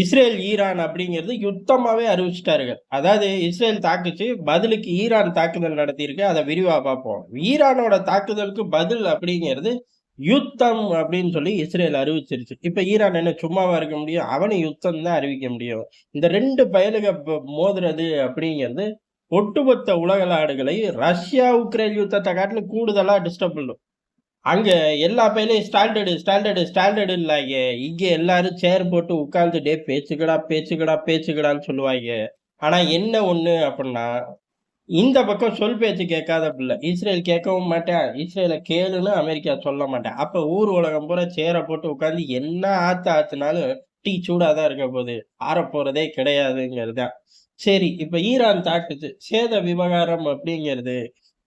Israel Iran அப்படிங்கிறது யுத்தமாகவே அறிவிச்சிட்டார்கள். அதாவது Israel தாக்குச்சு பதிலுக்கு ஈரான் தாக்குதல் நடத்தியிருக்கு அதை விரிவாக பார்ப்போம். ஈரானோட தாக்குதலுக்கு பதில் அப்படிங்கிறது யுத்தம் அப்படின்னு சொல்லி இஸ்ரேல் அறிவிச்சிருச்சு. இப்போ ஈரான் என்ன சும்மாவா இருக்க முடியும்? அவனை யுத்தம் தான் அறிவிக்க முடியும். இந்த ரெண்டு பயலுக மோதுறது அப்படிங்கிறது ஒட்டுமொத்த உலக நாடுகளை ரஷ்யா உக்ரைன் யுத்தத்தை காட்டிலும் கூடுதலாக டிஸ்டர்ப் பண்ணும். அங்கே எல்லா பேர்லையும் ஸ்டாண்டர்டு ஸ்டாண்டர்டு ஸ்டாண்டர்டு இல்லாங்க. இங்கே எல்லாரும் சேர் போட்டு உட்காந்துட்டே டே பேச்சுக்கடா பேச்சுக்கடா பேச்சுக்கடான்னு சொல்லுவாங்க. ஆனால் என்ன ஒன்று அப்படின்னா இந்த பக்கம் சொல் பேச்சு கேட்காத பிள்ளை. இஸ்ரேல் கேட்கவும் மாட்டேன் இஸ்ரேலை கேளுன்னு அமெரிக்கா சொல்ல மாட்டேன் அப்போ ஊர் உலகம் பூரா சேரை போட்டு உட்காந்து என்ன ஆத்து ஆத்துனாலும் டீ சூடாதான் இருக்க போகுது. ஆற போகிறதே கிடையாதுங்கிறது தான். சரி இப்போ ஈரான் தாக்குச்சு சேத விவகாரம் அப்படிங்கிறது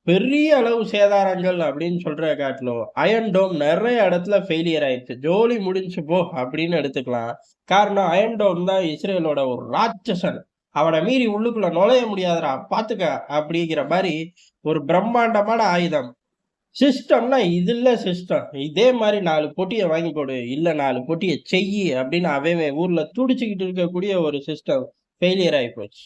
பெரிய அளவு சேதாரங்கள் அப்படின்னு சொல்கிற காட்டிலும் அயன் டோம் நிறைய இடத்துல ஃபெயிலியர் ஆயிடுச்சு. ஜோலி முடிஞ்சு போ அப்படின்னு எடுத்துக்கலாம். காரணம் அயன் டோம் தான் இஸ்ரேலோட ஒரு ராட்சசன். அவனை மீறி உள்ளுக்குள்ள நுழைய முடியாதரா பார்த்துக்க அப்படிங்கிற மாதிரி ஒரு பிரம்மாண்டமான ஆயுதம். சிஸ்டம்னா இது சிஸ்டம் இதே மாதிரி நாலு பொட்டியை வாங்கி கொடு இல்லை நாலு பொட்டியை செய்யி அப்படின்னு அவன் ஊரில் துடிச்சுக்கிட்டு இருக்கக்கூடிய ஒரு சிஸ்டம் ஃபெயிலியர் ஆகி போச்சு.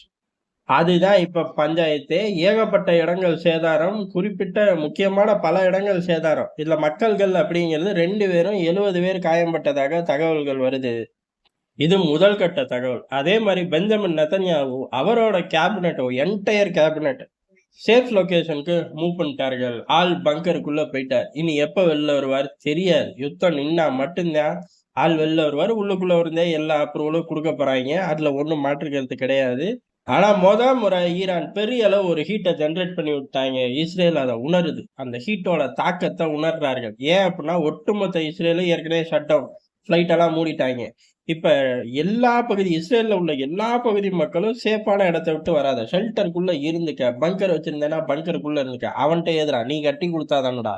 அதுதான் இப்ப பஞ்சாயத்து. ஏகப்பட்ட இடங்கள் சேதாரம் குறிப்பிட்ட முக்கியமான பல இடங்கள் சேதாரம். இதுல மக்கள்கள் அப்படிங்கிறது ரெண்டு பேரும் எழுபது பேர் காயம்பட்டதாக தகவல்கள் வருது. இது முதல் கட்ட தகவல். அதே மாதிரி பெஞ்சமின் நெத்தன்யாவு அவரோட கேபினட் என்டையர் கேபினட் சேஃப் லொக்கேஷனுக்கு மூவ் பண்ணிட்டார்கள். ஆள் பங்கருக்குள்ள போயிட்டார். இனி எப்போ வெளில வருவார்? தெரியாது. யுத்தம் நின்னா மட்டும்தான். ஆள் வெளில வருவார். உள்ளுக்குள்ள இருந்தே எல்லா அப்ரூவலும் கொடுக்க போறாங்க. அதுல ஒன்றும் மாற்றுக்கிறது கிடையாது. ஆனால் மொதல் முறை ஈரான் பெரிய அளவு ஒரு ஹீட்டை ஜென்ரேட் பண்ணி விட்டாங்க. இஸ்ரேல் அதை உணருது. அந்த ஹீட்டோட தாக்கத்தை உணர்றார்கள். ஏன் அப்படின்னா ஒட்டுமொத்த இஸ்ரேலும் ஏற்கனவே ஷட் டவுன் மூடிட்டாங்க. இப்போ எல்லா பகுதி இஸ்ரேலில் உள்ள எல்லா பகுதி மக்களும் சேஃபான இடத்த விட்டு வராத. ஷெல்டருக்குள்ளே இருந்துக்க பங்கர் வச்சிருந்தேன்னா பங்கருக்குள்ளே இருந்துக்க. அவன்கிட்ட எதிரா நீ கட்டி கொடுத்தாதானடா?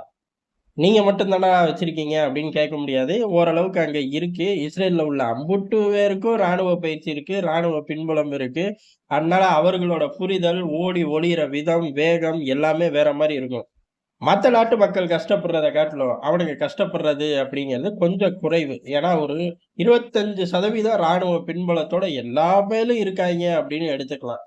நீங்கள் மட்டும் வச்சுருக்கீங்க அப்படின்னு கேட்க முடியாது. ஓரளவுக்கு அங்கே இருக்குது இஸ்ரேலில் உள்ள அம்புட்டு பேருக்கும் இராணுவ பயிற்சி இருக்குது ராணுவ பின்புலம் இருக்குது அதனால் அவர்களோட புரிதல் ஓடி ஒளியிற விதம் வேகம் எல்லாமே வேற மாதிரி இருக்கும். மற்ற நாட்டு மக்கள் கஷ்டப்படுறத காட்டிலும் அவனுங்க கஷ்டப்படுறது அப்படிங்கிறது கொஞ்சம் குறைவு. ஏன்னா ஒரு இருபத்தஞ்சு சதவீதம் ராணுவ பின்புலத்தோட எல்லா மேலும் இருக்காங்க அப்படின்னு எடுத்துக்கலாம்.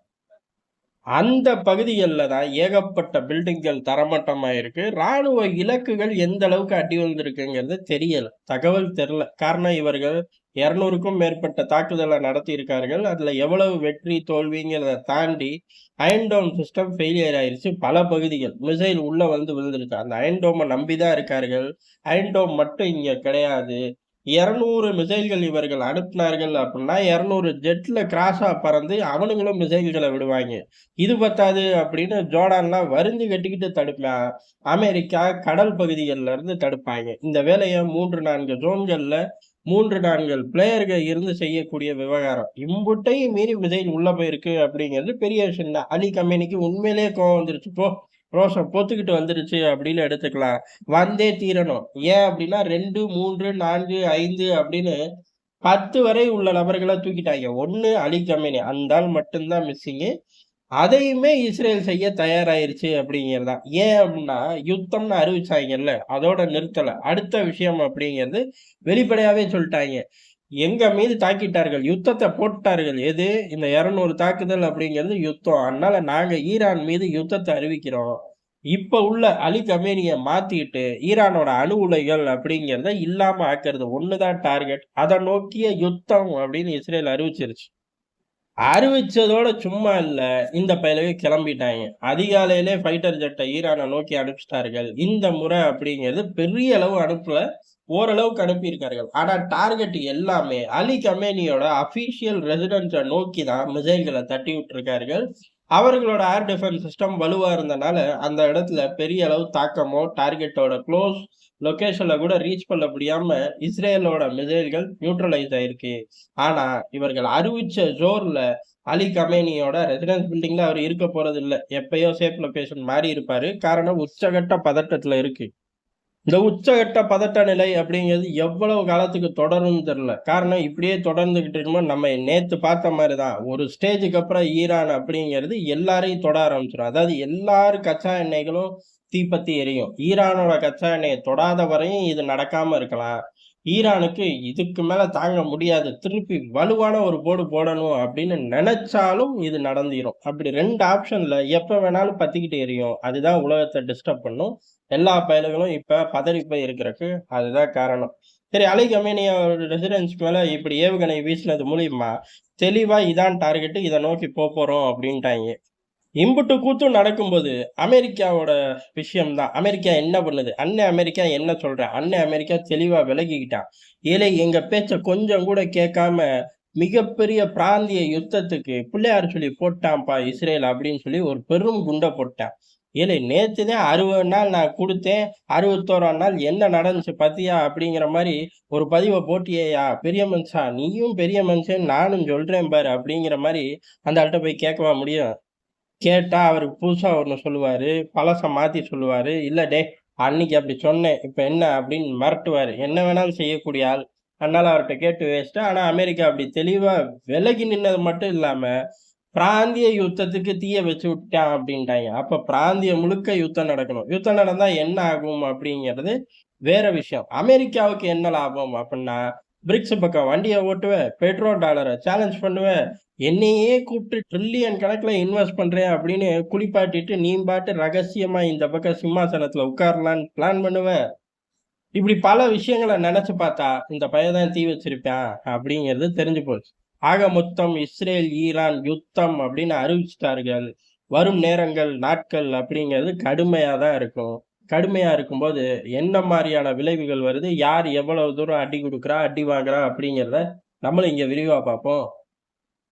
அந்த பகுதிகளில் தான் ஏகப்பட்ட பில்டிங்கள் தரமட்டமாக இருக்கு ராணுவ இலக்குகள் எந்த அளவுக்கு அடி வந்திருக்குங்கிறது தெரியல. தகவல் தெரில காரணம் இவர்கள் இரநூறுக்கும் மேற்பட்ட தாக்குதலை நடத்தி இருக்கார்கள் எவ்வளவு வெற்றி தோல்விங்கிறத தாண்டி அயன்டோம் சிஸ்டம் ஃபெயிலியர் ஆயிடுச்சு பல பகுதிகள் மிசைல் உள்ளே வந்து விழுந்திருக்கு. அந்த அயன்டோமை நம்பி தான் இருக்கார்கள். அயன்டோம் மட்டும் இங்கே கிடையாது. இரநூறு மிசைல்கள் இவர்கள் அனுப்புனார்கள் அப்படின்னா இரநூறு ஜெட்டில் கிராஸாக பறந்து அவனுங்களும் மிசைல்களை விடுவாங்க. இது பத்தாது அப்படின்னு ஜோர்டான்லாம் வருந்து கட்டிக்கிட்டு தடுப்பான் அமெரிக்கா கடல் பகுதிகளில் இருந்து தடுப்பாங்க. இந்த வேலையை மூன்று நான்கு ஜோன்களில் மூன்று நான்கு பிளேயர்கள் இருந்து செய்யக்கூடிய விவகாரம். இம்புட்டையும் மீறி மிசைல் உள்ளே போயிருக்கு அப்படிங்கிறது பெரிய விஷயம் தான் அலி கம்பெனிக்கு உண்மையிலேயே கோவம் வந்துருச்சு. போ. ரோஷம் பொத்துக்கிட்டு வந்துருச்சு அப்படின்னு எடுத்துக்கலாம். வந்தே தீரணும். ஏன் அப்படின்னா ரெண்டு மூன்று நான்கு ஐந்து அப்படின்னு பத்து வரை உள்ள நபர்களை தூக்கிட்டாங்க. ஒன்று அலி கம்பெனி அந்த ஆள் மட்டும்தான் மிஸ்ஸிங்கு அதையுமே இஸ்ரேல் செய்ய தயாராயிருச்சு அப்படிங்கிறதா. ஏன் அப்படின்னா யுத்தம்னு அறிவிச்சாங்கல்ல அதோட நிறுத்தலை. அடுத்த விஷயம் அப்படிங்கிறது வெளிப்படையாவே சொல்லிட்டாங்க. எங்கள் மீது தாக்கிட்டார்கள்? யுத்தத்தை போட்டார்கள். எது? இந்த இரநூறு தாக்குதல் அப்படிங்கிறது யுத்தம். அதனால் நாங்கள் ஈரான் மீது யுத்தத்தை அறிவிக்கிறோம். இப்போ உள்ள அலி கமேனியை மாற்றிக்கிட்டு ஈரானோட அணு உலைகள் அப்படிங்கிறத இல்லாமல் ஆக்கிறது. ஒன்று தான் டார்கெட். அதை நோக்கிய யுத்தம் அப்படின்னு இஸ்ரேல் அறிவிச்சிருச்சு. அறிவிச்சதோட சும்மா இல்லை. இந்த பயிலவே கிளம்பிட்டாங்க. அதிகாலையிலே ஃபைட்டர் ஜெட்டை ஈரானை நோக்கி அனுப்பிச்சிட்டார்கள். இந்த முறை அப்படிங்கிறது பெரிய அளவு அனுப்பல ஓரளவுக்கு அனுப்பியிருக்கார்கள். ஆனால் டார்கெட் எல்லாமே அலி கம்பெனியோட அஃபீஷியல் ரெசிடென்ஸை நோக்கி தான் மிசைல்களை தட்டி விட்டுருக்கார்கள் அவர்களோட ஏர் டிஃபென்ஸ் சிஸ்டம் வலுவாக இருந்தனால அந்த இடத்துல பெரிய அளவு தாக்கமோ டார்கெட்டோட க்ளோஸ் லொக்கேஷனில் கூட ரீச் பண்ண முடியாம இஸ்ரேலோட மிசைல்கள் நியூட்ரலைஸ் ஆயிருக்கு. ஆனா இவர்கள் அறிவிச்ச ஜோர்ல அலி கமேனியோட ரெசிடென்ஸ் பில்டிங்ல அவர் இருக்க போறது இல்லை எப்பயோ சேஃப் லொக்கேஷன் மாறி இருப்பாரு காரணம் உச்சகட்ட பதட்டத்துல இருக்கு. இந்த உச்சகட்ட பதட்ட நிலை அப்படிங்கிறது எவ்வளவு காலத்துக்கு தொடரும்னு தெரியல. காரணம் இப்படியே தொடர்ந்துகிட்டு இருக்கும்போது நம்ம நேற்று பார்த்த மாதிரி தான் ஒரு ஸ்டேஜுக்கு அப்புறம் ஈரான் அப்படிங்கிறது எல்லாரையும் தொட ஆரம்பிச்சிடும் அதாவது எல்லாரும் கச்சா எண்ணெய்களும் தீப்பத்தி எரியும். ஈரானோட கச்சா எண்ணெயை தொடாத வரையும் இது நடக்காமல் இருக்கலாம். ஈரானுக்கு இதுக்கு மேலே தாங்க முடியாது. திருப்பி வலுவான ஒரு போடு போடணும் அப்படின்னு நினைச்சாலும் இது நடந்திரும். அப்படி ரெண்டு ஆப்ஷனில் எப்போ வேணாலும் பற்றிக்கிட்டு எரியும். அதுதான் உலகத்தை டிஸ்டர்ப் பண்ணும். எல்லா பயல்களும் இப்போ பதறி போய் இருக்கறக்கு அதுதான் காரணம். சரி அலை கம்பெனியோட ஒரு ரெசிடென்ஸ் மேலே இப்படி ஏவுகணை வீசினது மூலியமா, தெளிவாக இதான் டார்கெட்டு இதை நோக்கி போகிறோம் அப்படின்ட்டாங்க இம்புட்டு கூத்தும் நடக்கும்போது, அமெரிக்காவோட விஷயம் தான். அமெரிக்கா என்ன பண்ணுது? அண்ணன் அமெரிக்கா என்ன சொல்ற அண்ணன் அமெரிக்கா தெளிவா விலகிக்கிட்டான். ஏழை எங்க பேச்ச கொஞ்சம் கூட கேட்காம, மிகப்பெரிய பிராந்திய யுத்தத்துக்கு பிள்ளையார் சொல்லி போட்டான்ப்பா இஸ்ரேல் அப்படின்னு சொல்லி ஒரு பெரும் குண்டை போட்டான். ஏழை நேற்று தான் 60 நாள் நான் கொடுத்தேன் 61ஆம் நாள் என்ன நடந்துச்சு பத்தியா அப்படிங்கிற மாதிரி ஒரு பதிவை போட்டியேயா? பெரிய மனுஷா நீயும் பெரிய மனுஷன் நானும் சொல்றேன் பாரு அப்படிங்கிற மாதிரி அந்த ஆள்கிட்ட போய் கேட்கவா முடியும்? கேட்டால் அவருக்கு புதுசாக ஒன்று சொல்லுவார் பழசை மாற்றி சொல்லுவார் இல்லை டேய் அன்னைக்கு அப்படி சொன்னேன். இப்போ என்ன அப்படின்னு மிரட்டுவாரு. என்ன வேணாலும் செய்யக்கூடிய ஆள். அதனால் அவர்கிட்ட கேட்டு வேஸ்ட்டு. ஆனால் அமெரிக்கா அப்படி தெளிவாக விலகி நின்னது மட்டும் இல்லாமல் பிராந்திய யுத்தத்துக்கு தீய வச்சு விட்டான் அப்படின்ட்டாங்க அப்போ பிராந்தியம் முழுக்க யுத்தம் நடக்கணும். யுத்தம் நடந்தால் என்ன ஆகும் அப்படிங்கிறது வேற விஷயம். அமெரிக்காவுக்கு என்ன லாபம் அப்படின்னா பிரிக்ஸ் பக்கம் வண்டியை ஓட்டுவேன் பெட்ரோல் டாலரை சேலஞ்ச் பண்ணுவேன் என்னையே கூப்பிட்டு ட்ரில்லியன் கணக்கில் இன்வெஸ்ட் பண்ணுறேன் அப்படின்னு குளிப்பாட்டிட்டு, நீ பாட்டு ரகசியமாக இந்த பக்கம் சிம்மாசனத்தில் உட்காரலான்னு பிளான் பண்ணுவேன் இப்படி பல விஷயங்களை நினச்சி பார்த்தா, இந்த பையன் தான் தீ வச்சிருப்பேன் அப்படிங்கிறது தெரிஞ்சு போச்சு. ஆக மொத்தம் இஸ்ரேல், ஈரான் யுத்தம் அப்படின்னு அறிவிச்சுட்டார்கள். வரும் நேரங்கள், நாட்கள் அப்படிங்கிறது கடுமையாக தான் இருக்கும். கடுமையாக இருக்கும்போது, என்ன மாதிரியான விளைவுகள் வருது? யார் எவ்வளவு தூரம் அடி கொடுக்குறா அடி வாங்குறா அப்படிங்கிறத நம்மளும் இங்கே விரிவாக பார்ப்போம்.